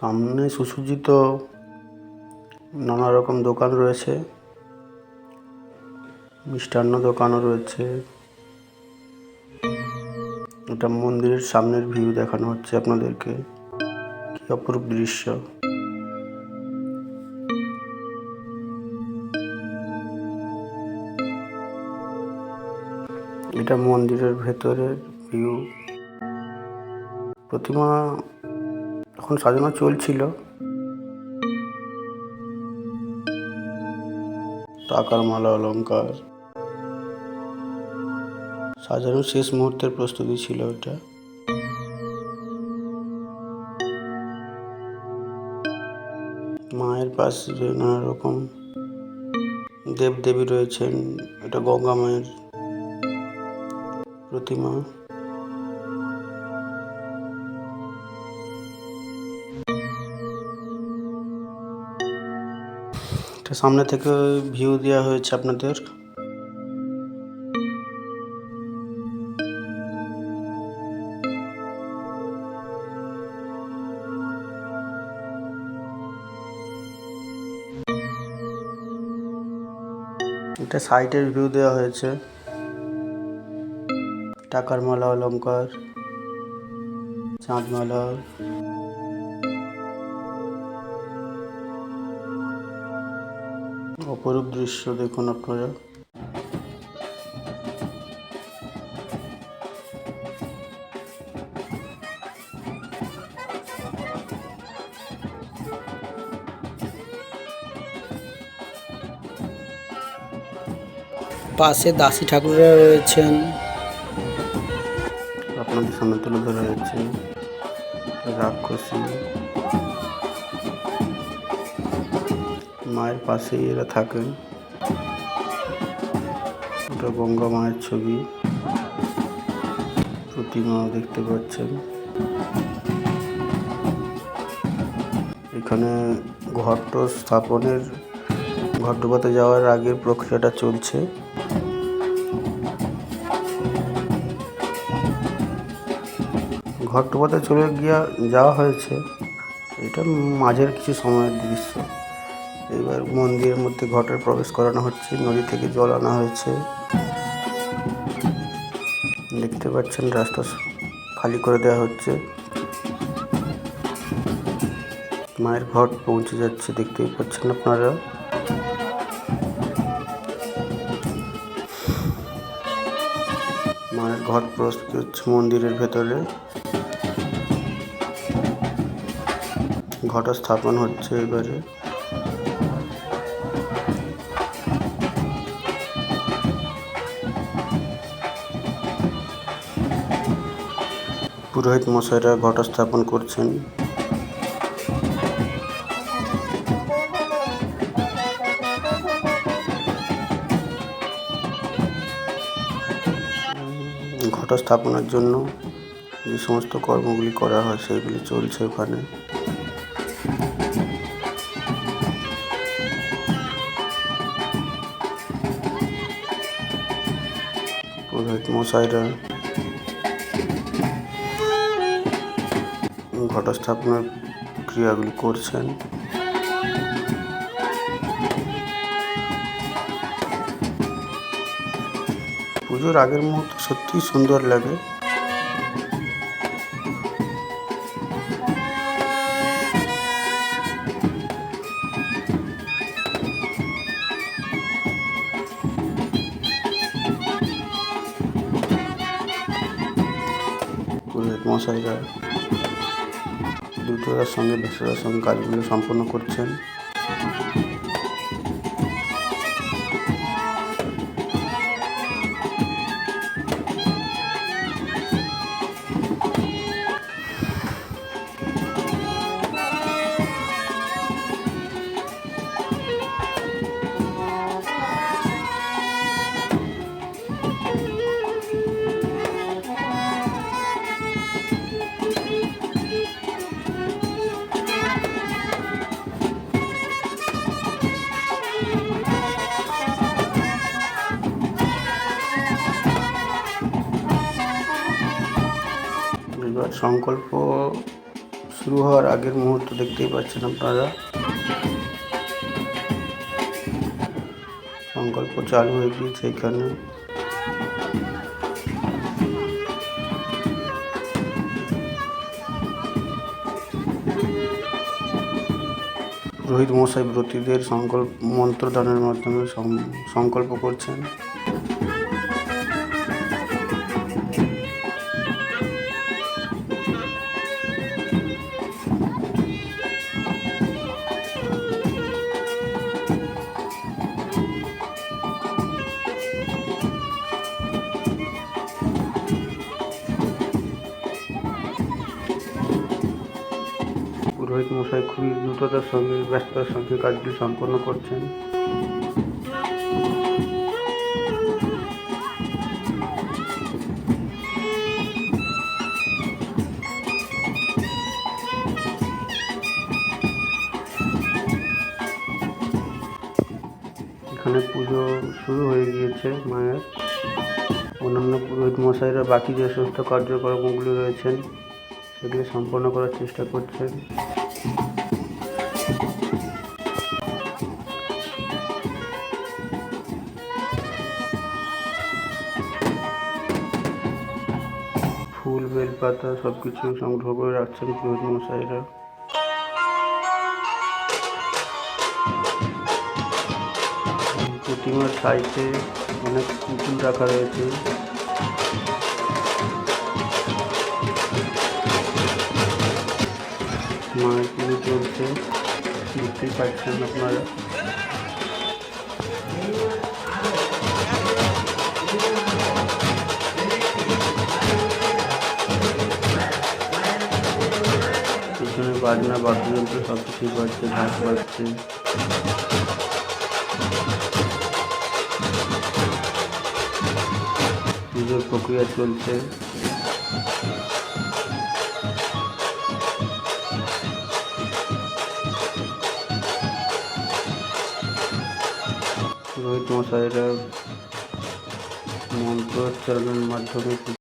সামনে সুসজ্জিত নানা রকম দোকান রয়েছে। মিষ্টান্ন দোকানও রয়েছে। এটা মন্দিরের সামনের ভিউ দেখানো হচ্ছে আপনাদেরকে। কি অপরূপ দৃশ্য। এটা মন্দিরের ভেতরের ভিউ। প্রতিমা এখন সাজানো চলছিল। টাকার মালা, অলংকার। সাজানোর শেষ মুহূর্তের প্রস্তুতি ছিল এটা মায়ের পাশে নানা রকম দেবদেবী রয়েছেন, এটা গঙ্গা মায়ের প্রতিমা। এটা সামনে থেকে ভিউ দেওয়া হয়েছে আপনাদের। এটা সাইডের ভিউ দেওয়া হয়েছে। টাকার মালা অলংকার চাঁদমালা অপরূপ দৃশ্য দেখুন আপনারা। পাশে দাসী ঠাকুররা রয়েছেন। আপনাদের সামনে তুলে ধরা হয়েছে রাক্ষসী। মায়ের পাশেই এরা থাকেন। ওটা গঙ্গা মায়ের ছবি। প্রতিমাও দেখতে পাচ্ছেন। এখানে ঘট স্থাপনের ঘট্টপাতে যাওয়ার আগের প্রক্রিয়াটা চলছে। ঘট্টপাতে চলে গিয়া যাওয়া হয়েছে। এটা মাঝের কিছু সময়ের দৃশ্য। এবার মন্দিরের মধ্যে ঘটের প্রবেশ করানো হচ্ছে, নদী থেকে জল আনা হয়েছে। দেখতে পাচ্ছেন রাস্তা খালি করে দেওয়া হচ্ছে। মায়ের ঘট পৌঁছে যাচ্ছে, দেখতেই পাচ্ছেন আপনারা। মায়ের ঘট প্রস্তুত হচ্ছে মন্দিরের ভেতরে। ঘট স্থাপন হচ্ছে এবারে। পুরোহিত মশাইরা ঘট স্থাপন করছেন। ঘট স্থাপনের জন্য যে সমস্ত কর্মগুলি করা হয়, সেগুলি চলছে ওখানে। পুরোহিত মশাইরা ঘটস্থাপনার ক্রিয়াগুলি করছেন। পুজোর আগের মুহূর্ত সত্যিই সুন্দর লাগে। পুরোহিত মশাইরা দ্রুততার সঙ্গে ব্যস্ততার সঙ্গে কাজগুলো সম্পন্ন করছেন। সংকল্প শুরু হওয়ার আগের মুহূর্ত দেখতেই পাচ্ছেন আপনারা। সংকল্প চালু হয়ে গিয়েছে এখানে। রোহিত মশাই ব্রতীদের সংকল্প, মন্ত্রদানের মাধ্যমে সংকল্প করছেন। মশাই খুবই দ্রুততার সঙ্গে, ব্যস্ততার সঙ্গে কাজটি সম্পন্ন করছেন। এখানে পুজো শুরু হয়ে গিয়েছে মায়ের। অন্যান্য পুরোহিত মশাইরা বাকি যে সমস্ত কার্যক্রমগুলি রয়েছেন সেগুলি সম্পন্ন করার চেষ্টা করছেন ফুল, বেলপাতা সব কিছু সংগ্রহ করে রাখছেন পুরোহিত মশাইরা। প্রতিমার সাইডে অনেক পুতুল রাখা রয়েছে। মায়ের পুজো চলছে দেখতেই পাচ্ছেন আপনারা পিছনে বাজনা বাদ্যযন্ত্র সব কিছুই বাজছে ঢাক বাজছে পুজোর প্রক্রিয়া চলছে রোহিত মন্ত্র মন্ত্রোচ্চারণের মাধ্যমে